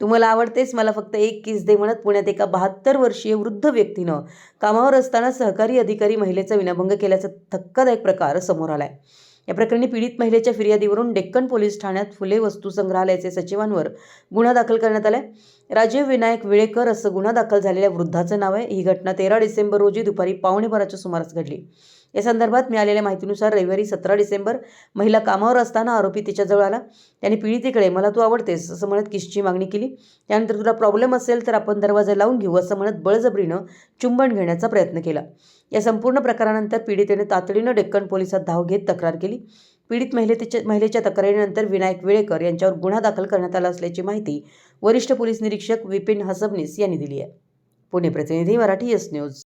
तुम्हाला आवडतेच मला फक्त एक किस दे म्हणत पुण्यात एका बहात्तर वर्षीय वृद्ध व्यक्तीनं कामावर असताना सहकारी अधिकारी महिलेचा विनाभंग केल्याचा धक्कादायक प्रकार समोर आलाय. या प्रकरणी पीडित महिलेच्या फिर्यादीवरून डेक्कन पोलीस ठाण्यात फुले वस्तू संग्रहालयाचे सचिवांवर गुन्हा दाखल करण्यात आलाय. राजीव विनायक विळेकर असं गुन्हा दाखल झालेल्या वृद्धाचं नाव आहे. ही घटना तेरा डिसेंबर रोजी दुपारी पावणेबाराच्या सुमारास घडली. या संदर्भात मिळालेल्या माहितीनुसार रविवारी सतरा डिसेंबर महिला कामावर असताना आरोपी तिच्याजवळ आला. त्याने पीडितेकडे मला तू आवडतेस असं म्हणत किसची मागणी केली. त्यानंतर तुला प्रॉब्लेम असेल तर आपण दरवाजा लावून घेऊ असं म्हणत बळजबरीनं चुंबन घेण्याचा प्रयत्न केला. या संपूर्ण प्रकारानंतर पीडितेने तातडीनं डेक्कन पोलिसात धाव घेत तक्रार केली. पीडित महिलेच्या महिलेच्या तक्रारीनंतर विनायक विळेकर यांच्यावर गुन्हा दाखल करण्यात आला असल्याची माहिती वरिष्ठ पोलीस निरीक्षक विपिन हसबनीस यांनी दिली आहे. पुणे प्रतिनिधी मराठी एस न्यूज.